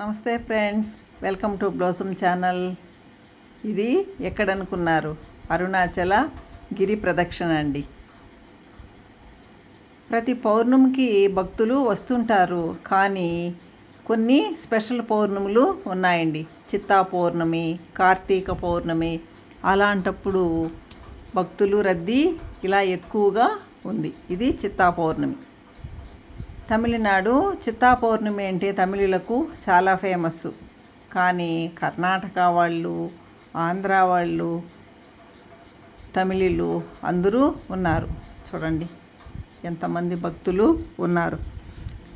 నమస్తే friends welcome to blossom channel. ఇది ఎక్కడనుకున్నారు? అరుణాచల గిరి ప్రదక్షిణ అండి. ప్రతి పౌర్ణమికి భక్తులు వస్తుంటారు కానీ కొన్ని స్పెషల్ పౌర్ణములు ఉన్నాయండి. చిత్తా పౌర్ణమి కార్తీక పౌర్ణమి అలాంటప్పుడు భక్తులు రద్దీ ఇలా ఎక్కువగా ఉంది. ఇది చిత్తా పౌర్ణమి. తమిళనాడు చిత్తా పౌర్ణమి అంటే తమిళులకు చాలా ఫేమస్ కానీ కర్ణాటక వాళ్ళు ఆంధ్ర వాళ్ళు తమిళులు అందరూ ఉన్నారు. చూడండి ఎంతమంది భక్తులు ఉన్నారు.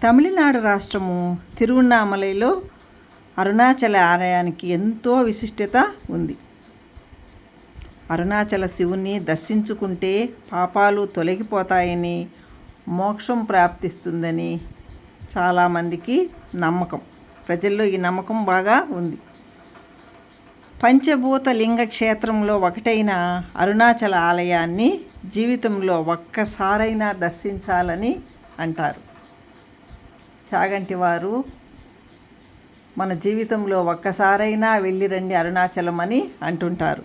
తమిళనాడు రాష్ట్రము తిరువణామలైలో అరుణాచల ఆలయానికి ఎంతో విశిష్టత ఉంది. అరుణాచల శివుని దర్శించుకుంటే పాపాలు తొలగిపోతాయని మోక్షం ప్రాప్తిస్తుందని చాలామందికి నమ్మకం. ప్రజల్లో ఈ నమ్మకం బాగా ఉంది. పంచభూత లింగ క్షేత్రంలో ఒకటైన అరుణాచల ఆలయాన్ని జీవితంలో ఒక్కసారైనా దర్శించాలని అంటారు. చాగంటి వారు మన జీవితంలో ఒక్కసారైనా వెళ్ళి రండి అరుణాచలం అని అంటుంటారు.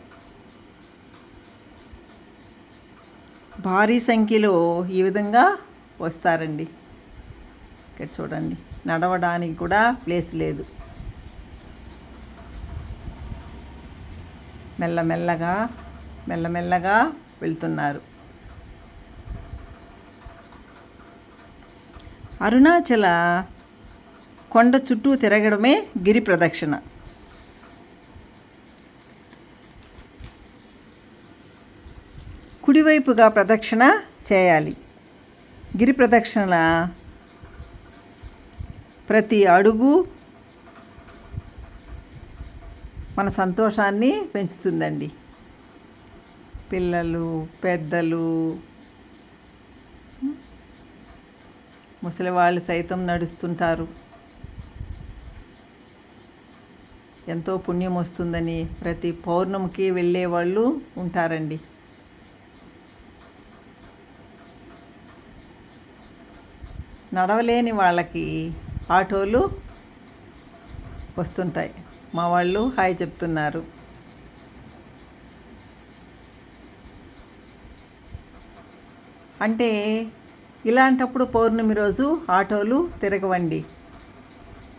భారీ సంఖ్యలో ఈ విధంగా వస్తారండి. ఇక్కడ చూడండి. నడవడానికి కూడా ప్లేస్ లేదు. మెల్లమెల్లగా మెల్లమెల్లగా వెళ్తున్నారు. అరుణాచల కొండ చుట్టూ తిరగడమే గిరి ప్రదక్షిణ. కుడివైపుగా ప్రదక్షిణ చేయాలి. గిరి ప్రదక్షిణ ప్రతి అడుగు మన సంతోషాన్ని పెంచుతుందండి. పిల్లలు పెద్దలు ముసలి వాళ్ళు సైతం నడుస్తుంటారు. ఎంతో పుణ్యం వస్తుందని ప్రతి పౌర్ణమికి వెళ్ళే వాళ్ళు ఉంటారండి. నడవలేని వాళ్ళకి ఆటోలు వస్తుంటాయి. మా వాళ్ళు హాయ్ చెప్తున్నారు. అంటే ఇలాంటప్పుడు పౌర్ణమి రోజు ఆటోలు తిరగవండి.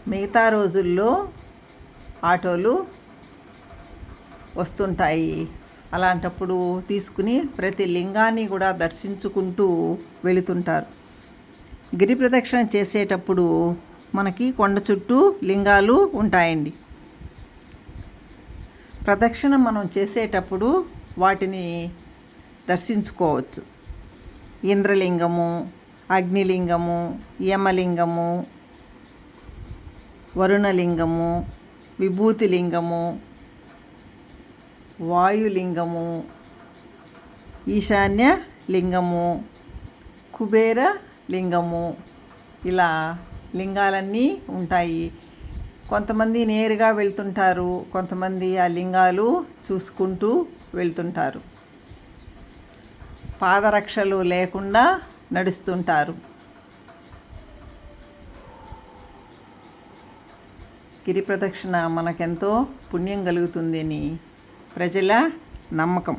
మిగతా రోజుల్లో ఆటోలు వస్తుంటాయి. అలాంటప్పుడు తీసుకుని ప్రతి లింగాన్ని కూడా దర్శించుకుంటూ వెళుతుంటారు. గిరి ప్రదక్షిణ చేసేటప్పుడు మనకి కొండ చుట్టూ లింగాలు ఉంటాయండి. ప్రదక్షిణ మనం చేసేటప్పుడు వాటిని దర్శించుకోవచ్చు. ఇంద్రలింగము అగ్నిలింగము యమలింగము వరుణలింగము విభూతిలింగము వాయులింగము ఈశాన్య లింగము కుబేర లింగము ఇలా లింగాలన్నీ ఉంటాయి. కొంతమంది నేరుగా వెళ్తుంటారు కొంతమంది ఆ లింగాలు చూసుకుంటూ వెళ్తుంటారు. పాదరక్షలు లేకుండా నడుస్తుంటారు. గిరి ప్రదక్షిణ మనకెంతో పుణ్యం కలుగుతుందని ప్రజల నమ్మకం.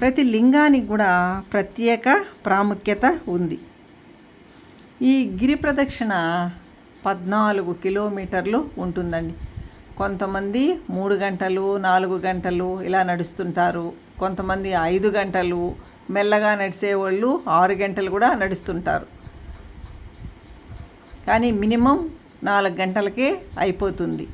ప్రతి లింగానికి కూడా ప్రత్యేక ప్రాముఖ్యత ఉంది. ఈ గిరి ప్రదక్షిణ పద్నాలుగు కిలోమీటర్లు ఉంటుందండి. కొంతమంది మూడు గంటలు నాలుగు గంటలు ఇలా నడుస్తుంటారు. కొంతమంది ఐదు గంటలు మెల్లగా నడిచేవాళ్ళు ఆరు గంటలు కూడా నడుస్తుంటారు. కానీ మినిమం నాలుగు గంటలకే అయిపోతుంది.